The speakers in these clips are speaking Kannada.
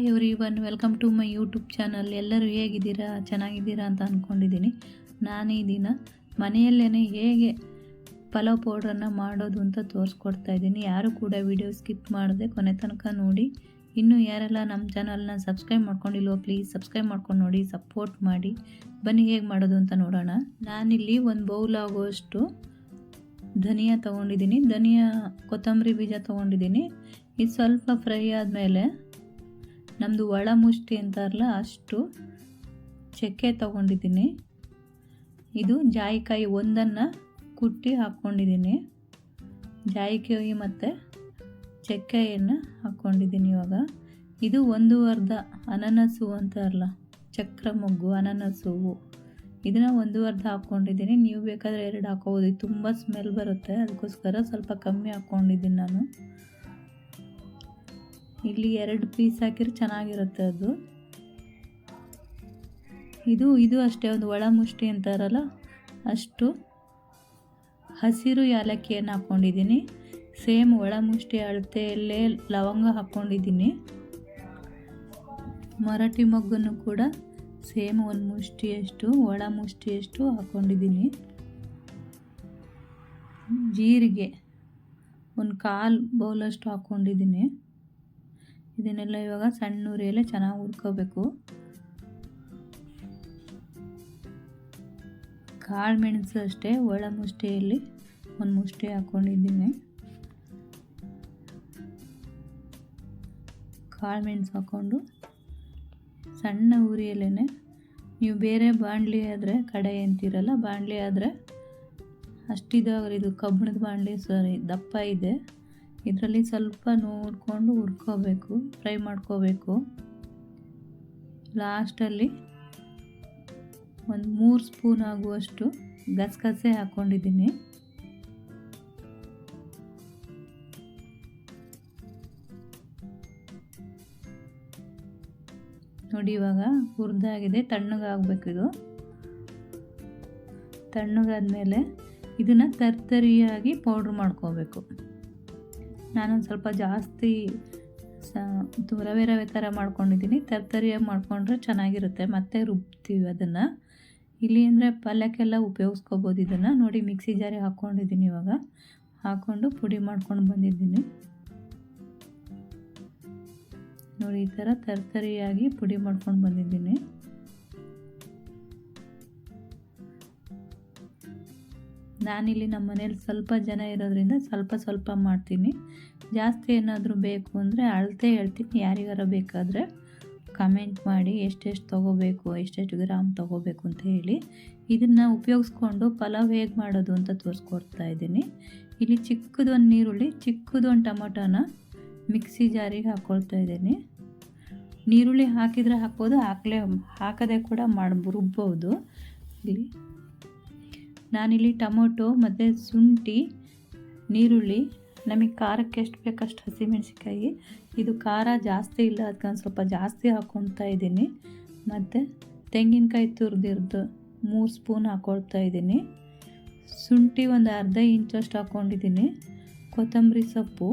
Hi everyone welcome to my YouTube channel ಎಲ್ಲರೂ ಹೇಗಿದ್ದೀರಾ? ಚೆನ್ನಾಗಿದ್ದೀರಾ ಅಂತ ಅಂದ್ಕೊಂಡಿದ್ದೀನಿ ನಾನು ಈ ದಿನ ಮನೆಯಲ್ಲೇ ಹೇಗೆ ಪಲಾವ್ ಪೌಡ್ರನ್ನು ಮಾಡೋದು ಅಂತ ತೋರಿಸ್ಕೊಡ್ತಾ ಇದ್ದೀನಿ. ಯಾರು ಕೂಡ ವಿಡಿಯೋ ಸ್ಕಿಪ್ ಮಾಡದೆ ಕೊನೆ ತನಕ ನೋಡಿ. ಇನ್ನೂ ಯಾರೆಲ್ಲ ನಮ್ಮ ಚಾನಲ್ನ ಸಬ್ಸ್ಕ್ರೈಬ್ ಮಾಡ್ಕೊಂಡಿಲ್ವೋ ಪ್ಲೀಸ್ ಸಬ್ಸ್ಕ್ರೈಬ್ ಮಾಡ್ಕೊಂಡು ನೋಡಿ ಸಪೋರ್ಟ್ ಮಾಡಿ. ಬನ್ನಿ, ಹೇಗೆ ಮಾಡೋದು ಅಂತ ನೋಡೋಣ. ನಾನಿಲ್ಲಿ ಒಂದು ಬೌಲ್ ಆಗೋಷ್ಟು ಧನಿಯಾ ತೊಗೊಂಡಿದ್ದೀನಿ. ಧನಿಯಾ, ಕೊತ್ತಂಬರಿ ಬೀಜ ತೊಗೊಂಡಿದ್ದೀನಿ. ಇದು ಸ್ವಲ್ಪ ಫ್ರೈ ಆದಮೇಲೆ ನಮ್ಮದು ಒಳ ಮುಷ್ಟಿ ಅಂತಾರಲ್ಲ ಅಷ್ಟು ಚಕ್ಕೆ ತಗೊಂಡಿದ್ದೀನಿ. ಇದು ಜಾಯಿಕಾಯಿ ಒಂದನ್ನು ಕುಟ್ಟಿ ಹಾಕ್ಕೊಂಡಿದ್ದೀನಿ. ಜಾಯಿಕಾಯಿ ಮತ್ತು ಚಕ್ಕೆಯನ್ನು ಹಾಕ್ಕೊಂಡಿದ್ದೀನಿ ಇವಾಗ. ಇದು ಒಂದು ಅರ್ಧ ಅನನಸು ಅಂತಾರಲ್ಲ, ಚಕ್ರ ಮೊಗ್ಗು, ಅನನಸು. ಇದನ್ನು ಒಂದು ಅರ್ಧ ಹಾಕ್ಕೊಂಡಿದ್ದೀನಿ. ನೀವು ಬೇಕಾದರೆ ಎರಡು ಹಾಕೋಬೋದು. ತುಂಬ ಸ್ಮೆಲ್ ಬರುತ್ತೆ. ಅದಕ್ಕೋಸ್ಕರ ಸ್ವಲ್ಪ ಕಮ್ಮಿ ಹಾಕ್ಕೊಂಡಿದ್ದೀನಿ ನಾನು. ಇಲ್ಲಿ ಎರಡು ಪೀಸ್ ಹಾಕಿದ್ರೆ ಚೆನ್ನಾಗಿರುತ್ತೆ ಅದು. ಇದು ಇದು ಅಷ್ಟೇ, ಒಂದು ಒಳ ಮುಷ್ಟಿ ಅಂತಾರಲ್ಲ ಅಷ್ಟು. ಹಸಿರು ಯಾಲಕ್ಕಿಯನ್ನು ಹಾಕ್ಕೊಂಡಿದ್ದೀನಿ ಸೇಮ್ ಒಳ ಮುಷ್ಟಿ, ಅಳತೆಯಲ್ಲೇ ಲವಂಗ ಹಾಕ್ಕೊಂಡಿದ್ದೀನಿ ಮರಾಠಿ ಮೊಗ್ಗನ್ನು ಕೂಡ ಸೇಮ್ ಒಂದು ಮುಷ್ಟಿಯಷ್ಟು, ಒಳ ಮುಷ್ಟಿಯಷ್ಟು ಹಾಕ್ಕೊಂಡಿದ್ದೀನಿ ಜೀರಿಗೆ, ಒಂದು ಕಾಲು ಬೌಲಷ್ಟು ಹಾಕ್ಕೊಂಡಿದ್ದೀನಿ ಇದನ್ನೆಲ್ಲ ಇವಾಗ ಸಣ್ಣ ಉರಿಯಲ್ಲೇ ಚೆನ್ನಾಗಿ ಹುರ್ಕೋಬೇಕು. ಕಾಳು ಮೆಣಸು ಅಷ್ಟೇ, ಒಳ ಮುಷ್ಟೆಯಲ್ಲಿ ಒಂದು ಮುಷ್ಟಿ ಹಾಕ್ಕೊಂಡಿದ್ದೀನಿ ಕಾಳು ಮೆಣಸು ಹಾಕ್ಕೊಂಡು ಸಣ್ಣ ಉರಿಯಲ್ಲೇ ನೀವು ಬೇರೆ ಬಾಣಲಿ ಆದರೆ ಕಡೆ ಅಂತೀರಲ್ಲ, ಬಾಣಲಿ ಆದರೆ ಅಷ್ಟಿದಾಗ ಇದು ಕಬ್ಬಿಣದ ಬಾಣಲಿ, ಸರಿ, ದಪ್ಪ ಇದೆ. ಇದರಲ್ಲಿ ಸ್ವಲ್ಪ ನೋಡಿಕೊಂಡು ಹುರ್ಕೋಬೇಕು, ಫ್ರೈ ಮಾಡ್ಕೋಬೇಕು. ಲಾಸ್ಟಲ್ಲಿ ಒಂದು ಮೂರು ಸ್ಪೂನ್ ಆಗುವಷ್ಟು ಗಸಗಸೆ ಹಾಕ್ಕೊಂಡಿದ್ದೀನಿ. ನೋಡಿ ಇವಾಗ ಹುರಿದಾಗಿದೆ, ತಣ್ಣಗಾಗಬೇಕು ಇದು. ತಣ್ಣಗಾದ್ಮೇಲೆ ಇದನ್ನು ತರ್ತರಿಯಾಗಿ ಪೌಡ್ರ್ ಮಾಡ್ಕೋಬೇಕು. ನಾನೊಂದು ಸ್ವಲ್ಪ ಜಾಸ್ತಿ ಸ ರವೆ ಥರ ಮಾಡ್ಕೊಂಡಿದ್ದೀನಿ. ತರ್ತರಿಯಾಗಿ ಮಾಡಿಕೊಂಡ್ರೆ ಚೆನ್ನಾಗಿರುತ್ತೆ. ಮತ್ತೆ ರುಬ್ತೀವಿ ಅದನ್ನು. ಇಲ್ಲಿ ಅಂದರೆ ಪಲ್ಯಕ್ಕೆಲ್ಲ ಉಪಯೋಗಿಸ್ಕೋಬೋದು ಇದನ್ನು. ನೋಡಿ, ಮಿಕ್ಸಿ ಜಾರಿ ಹಾಕ್ಕೊಂಡಿದ್ದೀನಿ ಇವಾಗ. ಹಾಕ್ಕೊಂಡು ಪುಡಿ ಮಾಡ್ಕೊಂಡು ಬಂದಿದ್ದೀನಿ. ನೋಡಿ, ಈ ಥರ ತರ್ತರಿಯಾಗಿ ಪುಡಿ ಮಾಡ್ಕೊಂಡು ಬಂದಿದ್ದೀನಿ. ನಾನಿಲ್ಲಿ ನಮ್ಮ ಮನೇಲಿ ಸ್ವಲ್ಪ ಜನ ಇರೋದ್ರಿಂದ ಸ್ವಲ್ಪ ಸ್ವಲ್ಪ ಮಾಡ್ತೀನಿ. ಜಾಸ್ತಿ ಏನಾದರೂ ಬೇಕು ಅಂದರೆ ಅಳತೆ ಹೇಳ್ತೀನಿ. ಯಾರಿಗಾರ ಬೇಕಾದರೆ ಕಮೆಂಟ್ ಮಾಡಿ ಎಷ್ಟೆಷ್ಟು ತೊಗೋಬೇಕು, ಎಷ್ಟೆಷ್ಟು ಗ್ರಾಮ್ ತೊಗೋಬೇಕು ಅಂತ ಹೇಳಿ. ಇದನ್ನು ಉಪಯೋಗಿಸ್ಕೊಂಡು ಪಲಾವ್ ಹೇಗೆ ಮಾಡೋದು ಅಂತ ತೋರಿಸ್ಕೊಡ್ತಾ ಇದ್ದೀನಿ. ಇಲ್ಲಿ ಚಿಕ್ಕದೊಂದು ನೀರುಳ್ಳಿ ಚಿಕ್ಕದೊಂದು ಟೊಮೊಟೊನ ಮಿಕ್ಸಿ ಜಾರಿಗೆ ಹಾಕ್ಕೊಳ್ತಾ ಇದ್ದೀನಿ. ನೀರುಳ್ಳಿ ಹಾಕಿದರೆ ಹಾಕ್ಬೋದು, ಹಾಕಲೇ ಹಾಕದೆ ಕೂಡ ಮಾಡಿ ರುಬ್ಬೋದು. ಇಲ್ಲಿ ನಾನಿಲ್ಲಿ ಟೊಮೊಟೊ, ಮತ್ತು ಶುಂಠಿ ನೀರುಳ್ಳಿ ನಮಗೆ ಖಾರಕ್ಕೆ ಎಷ್ಟು ಬೇಕಷ್ಟು ಹಸಿಮೆಣಸಿಕಾಯಿ ಇದು ಖಾರ ಜಾಸ್ತಿ ಇಲ್ಲ ಅದಕ್ಕೆ ಒಂದು ಸ್ವಲ್ಪ ಜಾಸ್ತಿ ಹಾಕ್ಕೊಳ್ತಾ ಇದ್ದೀನಿ. ಮತ್ತು ತೆಂಗಿನಕಾಯಿ ತುರಿದಿರ್ದು ಮೂರು ಸ್ಪೂನ್ ಹಾಕ್ಕೊಳ್ತಾ ಇದ್ದೀನಿ. ಶುಂಠಿ ಒಂದು ಅರ್ಧ ಇಂಚಷ್ಟು ಹಾಕ್ಕೊಂಡಿದ್ದೀನಿ ಕೊತ್ತಂಬರಿ ಸೊಪ್ಪು.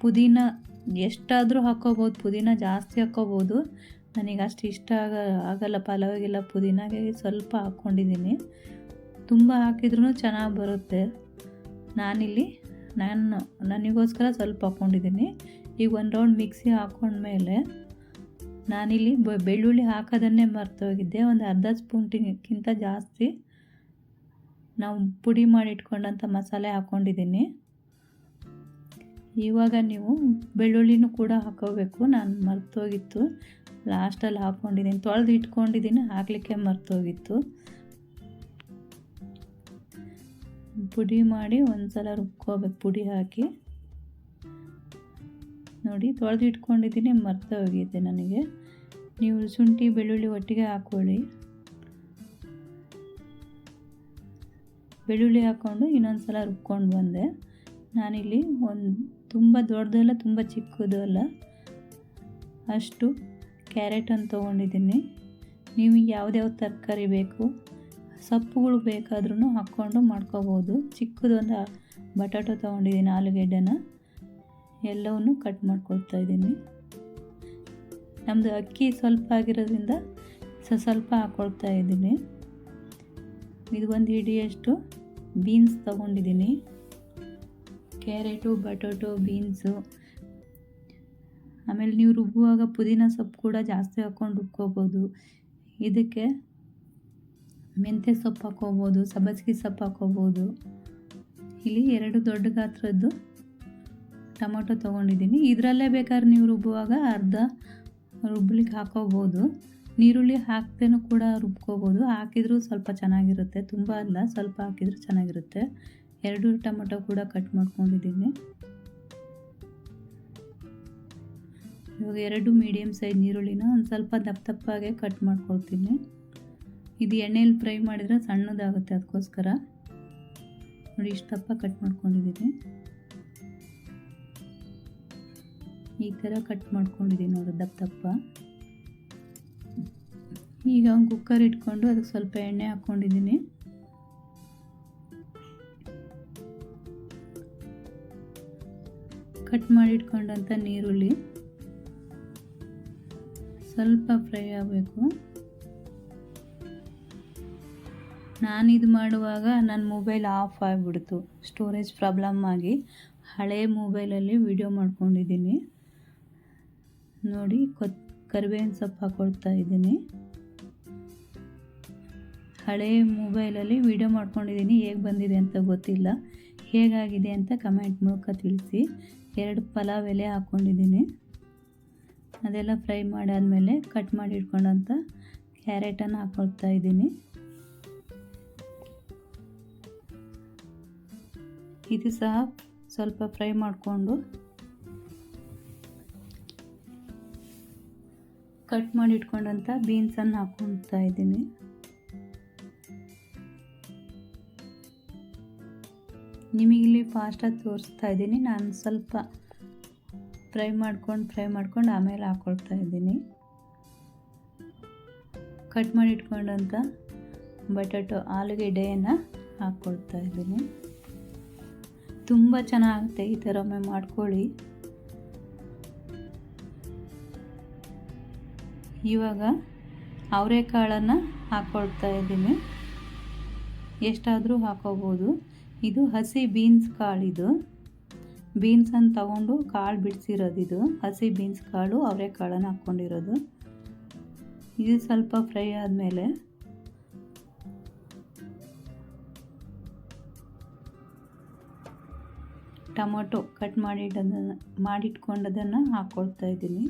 ಪುದೀನ ಎಷ್ಟಾದರೂ ಹಾಕ್ಕೋಬೋದು ಪುದೀನ ಜಾಸ್ತಿ ಹಾಕ್ಕೋಬೋದು ನನಗೆ ಅಷ್ಟು ಇಷ್ಟ ಆಗ ಆಗಲ್ಲ ಪಲಾವಿಗೆಲ್ಲ ಪುದೀನಾಗೆ ಸ್ವಲ್ಪ ಹಾಕ್ಕೊಂಡಿದ್ದೀನಿ. ತುಂಬ ಹಾಕಿದ್ರೂ ಚೆನ್ನಾಗಿ ಬರುತ್ತೆ. ನಾನಿಲ್ಲಿ ನಾನು, ನನಗೋಸ್ಕರ ಸ್ವಲ್ಪ ಹಾಕ್ಕೊಂಡಿದ್ದೀನಿ. ಈಗ ಒಂದು ರೌಂಡ್ ಮಿಕ್ಸಿ ಹಾಕ್ಕೊಂಡ್ಮೇಲೆ ನಾನಿಲ್ಲಿ ಬೆಳ್ಳುಳ್ಳಿ ಹಾಕೋದನ್ನೇ ಮರ್ತೋಗಿದ್ದೆ ಒಂದು ಅರ್ಧ ಸ್ಪೂನ್ಗಿಂತ ಜಾಸ್ತಿ ನಾವು ಪುಡಿ ಮಾಡಿ ಇಟ್ಕೊಂಡಂಥ ಮಸಾಲೆ ಹಾಕ್ಕೊಂಡಿದ್ದೀನಿ ಇವಾಗ ನೀವು ಬೆಳ್ಳುಳ್ಳಿನೂ ಕೂಡ ಹಾಕೋಬೇಕು. ನಾನು ಮರ್ತೋಗಿತ್ತು ಲಾಸ್ಟಲ್ಲಿ ಹಾಕ್ಕೊಂಡಿದ್ದೀನಿ. ತೊಳೆದು ಇಟ್ಕೊಂಡಿದ್ದೀನಿ. ಹಾಕಲಿಕ್ಕೆ ಮರ್ತೋಗಿತ್ತು. ಪುಡಿ ಮಾಡಿ ಒಂದು ಸಲ ರುಬ್ಕೋಬೇಕು. ಪುಡಿ ಹಾಕಿ. ನೋಡಿ, ತೊಳೆದು ಇಟ್ಕೊಂಡಿದ್ದೀನಿ. ಮರ್ತ ಹೋಗಿದೆ ನನಗೆ. ನೀವು ಶುಂಠಿ, ಬೆಳ್ಳುಳ್ಳಿ ಒಟ್ಟಿಗೆ ಹಾಕ್ಕೊಳ್ಳಿ ಬೆಳ್ಳುಳ್ಳಿ ಹಾಕ್ಕೊಂಡು ಇನ್ನೊಂದು ಸಲ ರುಬ್ಕೊಂಡು ಬಂದೆ. ನಾನಿಲ್ಲಿ ಒಂದು ತುಂಬ ದೊಡ್ಡದಲ್ಲ, ತುಂಬ ಚಿಕ್ಕದಲ್ಲ ಅಷ್ಟು ಕ್ಯಾರೆಟನ್ನು ತೊಗೊಂಡಿದ್ದೀನಿ. ನಿಮಗೆ ಯಾವ್ದ್ಯಾವ ತರಕಾರಿ ಬೇಕು, ಸೊಪ್ಪುಗಳು ಬೇಕಾದ್ರೂ ಹಾಕ್ಕೊಂಡು ಮಾಡ್ಕೋಬೋದು. ಚಿಕ್ಕದೊಂದು ಬಟಾಟೊ ತೊಗೊಂಡಿದ್ದೀನಿ, ಆಲೂಗೆಡ್ಡೆನ. ಎಲ್ಲವನ್ನು ಕಟ್ ಮಾಡ್ಕೊಳ್ತಾ ಇದ್ದೀನಿ. ನಮ್ಮದು ಅಕ್ಕಿ ಸ್ವಲ್ಪ ಆಗಿರೋದ್ರಿಂದ ಸ, ಸ್ವಲ್ಪ ಹಾಕ್ಕೊಳ್ತಾ ಇದ್ದೀನಿ. ಇದು ಒಂದು ಹಿಡಿಯಷ್ಟು ಬೀನ್ಸ್ ತೊಗೊಂಡಿದ್ದೀನಿ. ಕ್ಯಾರೆಟು, ಬಟಾಟೊ ಬೀನ್ಸು ಆಮೇಲೆ ನೀವು ರುಬ್ಬುವಾಗ ಪುದೀನ ಸೊಪ್ಪು ಕೂಡ ಜಾಸ್ತಿ ಹಾಕ್ಕೊಂಡು ರುಬ್ಕೋಬೋದು. ಇದಕ್ಕೆ ಮೆಂತ್ಯ ಸೊಪ್ಪು ಹಾಕ್ಕೋಬೋದು, ಸಬ್ಬಸಿಗೆ ಸೊಪ್ಪು ಹಾಕ್ಕೋಬೋದು. ಇಲ್ಲಿ ಎರಡು ದೊಡ್ಡ ಗಾತ್ರದ್ದು ಟೊಮೊಟೊ ತೊಗೊಂಡಿದ್ದೀನಿ. ಇದರಲ್ಲೇ ಬೇಕಾದ್ರೆ ನೀವು ರುಬ್ಬುವಾಗ ಅರ್ಧ ರುಬ್ಲಿಕ್ಕೆ ಹಾಕೋಬೋದು ನೀರುಳ್ಳಿ ಹಾಕ್ದೇನೂ ಕೂಡ ರುಬ್ಕೋಬೋದು. ಹಾಕಿದರೂ ಸ್ವಲ್ಪ ಚೆನ್ನಾಗಿರುತ್ತೆ. ತುಂಬ ಅಲ್ಲ, ಸ್ವಲ್ಪ ಹಾಕಿದರೂ ಚೆನ್ನಾಗಿರುತ್ತೆ. ಎರಡು ಟೊಮೊಟೊ ಕೂಡ ಕಟ್ ಮಾಡ್ಕೊಂಡಿದ್ದೀನಿ. ಇವಾಗ ಎರಡು ಮೀಡಿಯಮ್ ಸೈಜ್ ನೀರುಳ್ಳಿನ ಒಂದು ಸ್ವಲ್ಪ ದಪ್ಪ ದಪ್ಪಾಗೆ ಕಟ್ ಮಾಡ್ಕೊಳ್ತೀನಿ. ಇದು ಎಣ್ಣೆಯಲ್ಲಿ ಫ್ರೈ ಮಾಡಿದರೆ ಸಣ್ಣದಾಗುತ್ತೆ ಅದಕ್ಕೋಸ್ಕರ ನೋಡಿ ಇಷ್ಟು ದಪ್ಪ ಕಟ್ ಮಾಡ್ಕೊಂಡಿದ್ದೀನಿ. ಈ ಥರ ಕಟ್ ಮಾಡ್ಕೊಂಡಿದ್ದೀನಿ ನೋಡಿ ದಪ್ಪ ದಪ್ಪ. ಈಗ ಒಂದು ಕುಕ್ಕರ್ ಇಟ್ಕೊಂಡು ಅದಕ್ಕೆ ಸ್ವಲ್ಪ ಎಣ್ಣೆ ಹಾಕ್ಕೊಂಡಿದ್ದೀನಿ ಕಟ್ ಮಾಡಿ ಇಟ್ಕೊಂಡಂಥ ನೀರುಳ್ಳಿ. ಸ್ವಲ್ಪ ಫ್ರೈ ಆಗಬೇಕು. ನಾನು ಇದು ಮಾಡುವಾಗ ನನ್ನ ಮೊಬೈಲ್ ಆಫ್ ಆಗಿಬಿಡ್ತು. ಸ್ಟೋರೇಜ್ ಪ್ರಾಬ್ಲಮ್ ಆಗಿ ಹಳೆ ಮೊಬೈಲಲ್ಲಿ ವಿಡಿಯೋ ಮಾಡ್ಕೊಂಡಿದ್ದೀನಿ. ನೋಡಿ, ಕೊತ್, ಕರಿಬೇವಿನ ಸೊಪ್ಪು ಹಾಕೊಳ್ತಾ ಇದ್ದೀನಿ. ಹಳೆ ಮೊಬೈಲಲ್ಲಿ ವಿಡಿಯೋ ಮಾಡ್ಕೊಂಡಿದ್ದೀನಿ. ಹೇಗೆ ಬಂದಿದೆ ಅಂತ ಗೊತ್ತಿಲ್ಲ. ಹೇಗಾಗಿದೆ ಅಂತ ಕಮೆಂಟ್ ಮೂಲಕ ತಿಳಿಸಿ. ಎರಡು ಪಲಾವ್ ಎಲೆ ಹಾಕ್ಕೊಂಡಿದ್ದೀನಿ ಅದೆಲ್ಲ ಫ್ರೈ ಮಾಡಾದಮೇಲೆ ಕಟ್ ಮಾಡಿ ಇಟ್ಕೊಂಡಂಥ ಕ್ಯಾರೆಟನ್ನು ಹಾಕ್ಕೊಳ್ತಾ ಇದ್ದೀನಿ. ಇದು ಸಹ ಸ್ವಲ್ಪ ಫ್ರೈ ಮಾಡಿಕೊಂಡು ಕಟ್ ಮಾಡಿ ಇಟ್ಕೊಂಡಂಥ ಬೀನ್ಸನ್ನು ಹಾಕ್ಕೊಳ್ತಾ ಇದ್ದೀನಿ. ನಿಮಗಿಲ್ಲಿ ಫಾಸ್ಟಾಗಿ ತೋರಿಸ್ತಾ ಇದ್ದೀನಿ. ನಾನು ಸ್ವಲ್ಪ ಫ್ರೈ ಮಾಡ್ಕೊಂಡು ಫ್ರೈ ಮಾಡ್ಕೊಂಡು ಆಮೇಲೆ ಹಾಕ್ಕೊಳ್ತಾ ಇದ್ದೀನಿ. ಕಟ್ ಮಾಡಿ ಇಟ್ಕೊಂಡಂಥ ಬಟಾಟೊ ಆಲೂಗೆಡ್ಡೆಯನ್ನು ಹಾಕ್ಕೊಳ್ತಾ ಇದ್ದೀನಿ. ತುಂಬ ಚೆನ್ನಾಗುತ್ತೆ ಈ ಥರ ಒಮ್ಮೆ ಮಾಡ್ಕೊಳ್ಳಿ. ಇವಾಗ ಅವರೆಕಾಳನ್ನು ಹಾಕ್ಕೊಳ್ತಾ ಇದ್ದೀನಿ. ಎಷ್ಟಾದರೂ ಹಾಕೋಬೋದು. ಇದು ಹಸಿ ಬೀನ್ಸ್ ಕಾಳಿದು. ಬೀನ್ಸನ್ನು ತಗೊಂಡು ಕಾಳು ಬಿಡಿಸಿರೋದು ಇದು. ಹಸಿ ಬೀನ್ಸ್ ಕಾಳು ಅವರೇ ಕಾಳನ್ನು ಹಾಕ್ಕೊಂಡಿರೋದು. ಇದು ಸ್ವಲ್ಪ ಫ್ರೈ ಆದಮೇಲೆ ಟೊಮೊಟೊ ಕಟ್ ಮಾಡಿಟ್ಟದನ್ನು ಮಾಡಿಟ್ಕೊಂಡದನ್ನು ಹಾಕ್ಕೊಳ್ತಾ ಇದ್ದೀನಿ.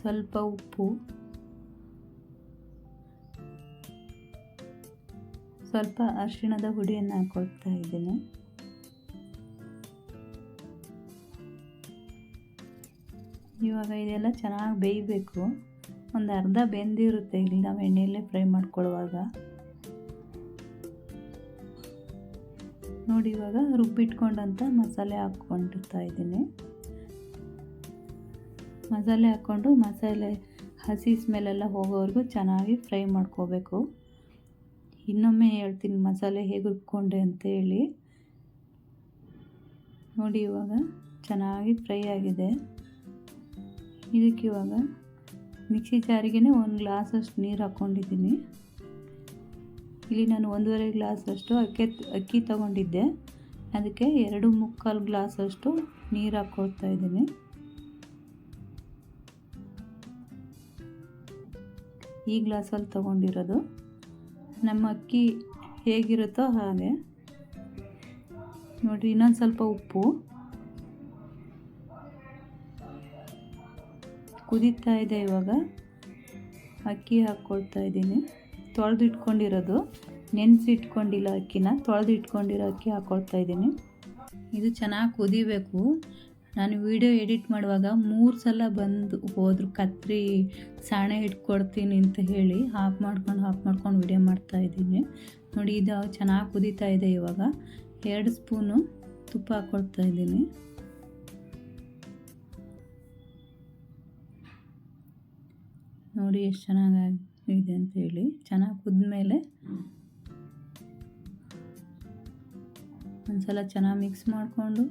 ಸ್ವಲ್ಪ ಉಪ್ಪು. ಸ್ವಲ್ಪ ಅರಿಶಿಣದ ಹುಡಿಯನ್ನು ಹಾಕೊಳ್ತಾ ಇದ್ದೀನಿ. ಇವಾಗ ಇದೆಲ್ಲ ಚೆನ್ನಾಗಿ ಬೇಯಬೇಕು. ಒಂದು ಅರ್ಧ ಬೆಂದಿರುತ್ತೆ ಇಲ್ಲಿ ನಾವು ಎಣ್ಣೆಯಲ್ಲೇ ಫ್ರೈ ಮಾಡ್ಕೊಳ್ಳುವಾಗ. ನೋಡಿ ಇವಾಗ ರುಬ್ಬಿಟ್ಕೊಂಡಂಥ ಮಸಾಲೆ ಹಾಕ್ಕೊಂಡಿರ್ತಾ ಇದ್ದೀನಿ. ಮಸಾಲೆ ಹಾಕ್ಕೊಂಡು ಮಸಾಲೆ ಹಸಿ ಸ್ಮೆಲ್ಲೆಲ್ಲ ಹೋಗೋವರೆಗೂ ಚೆನ್ನಾಗಿ ಫ್ರೈ ಮಾಡ್ಕೋಬೇಕು. ಇನ್ನೊಮ್ಮೆ ಹೇಳ್ತೀನಿ, ಮಸಾಲೆ ಹೇಗೆ ರುಬ್ಕೊಂಡೆ ಅಂತೇಳಿ ನೋಡಿ ಇವಾಗ ಚೆನ್ನಾಗಿ ಫ್ರೈ ಆಗಿದೆ. ಇದಕ್ಕೆ ಇವಾಗ ಮಿಕ್ಸಿ ಜಾರಿಗೆ ಒಂದು ಗ್ಲಾಸಷ್ಟು ನೀರು ಹಾಕ್ಕೊಂಡಿದ್ದೀನಿ. ಇಲ್ಲಿ ನಾನು ಒಂದೂವರೆ ಗ್ಲಾಸಷ್ಟು ಅಕ್ಕಿ ಅಕ್ಕಿ ತಗೊಂಡಿದ್ದೆ. ಅದಕ್ಕೆ ಎರಡು ಮುಕ್ಕಾಲು ಗ್ಲಾಸಷ್ಟು ನೀರು ಹಾಕ್ಕೊಳ್ತಾ ಇದ್ದೀನಿ. ಈ ಗ್ಲಾಸಲ್ಲಿ ತೊಗೊಂಡಿರೋದು ನಮ್ಮ ಅಕ್ಕಿ ಹೇಗಿರುತ್ತೋ ಹಾಗೆ. ನೋಡಿರಿ, ಇನ್ನೊಂದು ಸ್ವಲ್ಪ ಉಪ್ಪು. ಕುದೀತಾ ಇದೆ ಇವಾಗ. ಅಕ್ಕಿ ಹಾಕ್ಕೊಳ್ತಾ ಇದ್ದೀನಿ. ತೊಳೆದು ಇಟ್ಕೊಂಡಿರೋದು ನೆನೆಸಿ ಇಟ್ಕೊಂಡಿಲ್ಲ ಅಕ್ಕಿನ. ತೊಳೆದು ಇಟ್ಕೊಂಡಿರೋ ಅಕ್ಕಿ ಹಾಕ್ಕೊಳ್ತಾ ಇದ್ದೀನಿ. ಇದು ಚೆನ್ನಾಗಿ ಕುದಿಬೇಕು. ನಾನು ವಿಡಿಯೋ ಎಡಿಟ್ ಮಾಡುವಾಗ ಮೂರು ಸಲ ಬಂದು ಹೋದ್ರು, ಕತ್ರಿ ಸಾಣೆ ಇಟ್ಕೊಡ್ತೀನಿ ಅಂತ ಹೇಳಿ ಹಾಫ್ ಮಾಡ್ಕೊಂಡು ಹಾಫ್ ಮಾಡ್ಕೊಂಡು ವಿಡಿಯೋ ಮಾಡ್ತಾ ಇದ್ದೀನಿ. ನೋಡಿ, ಇದು ಚೆನ್ನಾಗಿ ಕುದೀತಾ ಇದೆ ಇವಾಗ. ಎರಡು ಸ್ಪೂನು ತುಪ್ಪ ಹಾಕ್ಕೊಳ್ತಾ ಇದ್ದೀನಿ. ನೋಡಿ, ಎಷ್ಟು ಚೆನ್ನಾಗಿ ಅಂತ ಹೇಳಿ. ಚೆನ್ನಾಗಿ ಕುದ್ಮೇಲೆ ಒಂದ್ಸಲ ಚೆನ್ನಾಗಿ ಮಿಕ್ಸ್ ಮಾಡಿಕೊಂಡು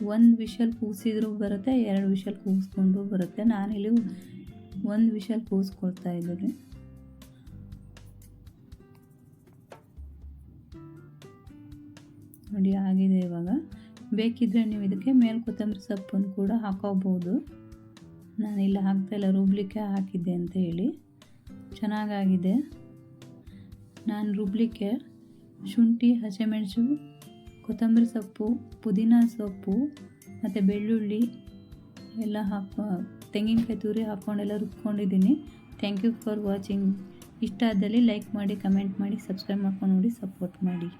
ಒಂದು ವಿಷಲ್ ಕೂಸಿದ್ರೂ ಬರುತ್ತೆ, ಎರಡು ವಿಷಲ್ ಕೂಸ್ಕೊಂಡು ಬರುತ್ತೆ. ನಾನಿಲ್ಲಿ ಒಂದು ವಿಷಲ್ ಕೂಸ್ಕೊಳ್ತಾ ಇದ್ದೀನಿ. ನೋಡಿ, ಆಗಿದೆ ಇವಾಗ. ಬೇಕಿದ್ದರೆ ನೀವು ಇದಕ್ಕೆ ಮೇಲ್ ಕೊತ್ತಂಬರಿ ಸೊಪ್ಪನ್ನು ಕೂಡ ಹಾಕೋಬೋದು. ಹಾಕ್ತಾ ಇಲ್ಲ, ರುಬ್ಲಿಕ್ಕೆ ಹಾಕಿದ್ದೆ ಅಂತ ಹೇಳಿ. ಚೆನ್ನಾಗಾಗಿದೆ. ನಾನು ರುಬ್ಲಿಕ್ಕೆ ಶುಂಠಿ, ಹಸಿಮೆಣಸು ಕೊತ್ತಂಬರಿ ಸೊಪ್ಪು, ಪುದೀನ ಸೊಪ್ಪು, ಮತ್ತು ಬೆಳ್ಳುಳ್ಳಿ ಎಲ್ಲ ಹಾಕೋ ತೆಂಗಿನಕಾಯಿ ತುರಿ ಹಾಕ್ಕೊಂಡೆಲ್ಲ ರುಬ್ಕೊಂಡಿದ್ದೀನಿ. ಥ್ಯಾಂಕ್ ಯು ಫಾರ್ ವಾಚಿಂಗ್ ಇಷ್ಟ ಆದಲ್ಲಿ ಲೈಕ್ ಮಾಡಿ ಕಮೆಂಟ್ ಮಾಡಿ ಸಬ್ಸ್ಕ್ರೈಬ್ ಮಾಡ್ಕೊಂಡು ನೋಡಿ ಸಪೋರ್ಟ್ ಮಾಡಿ.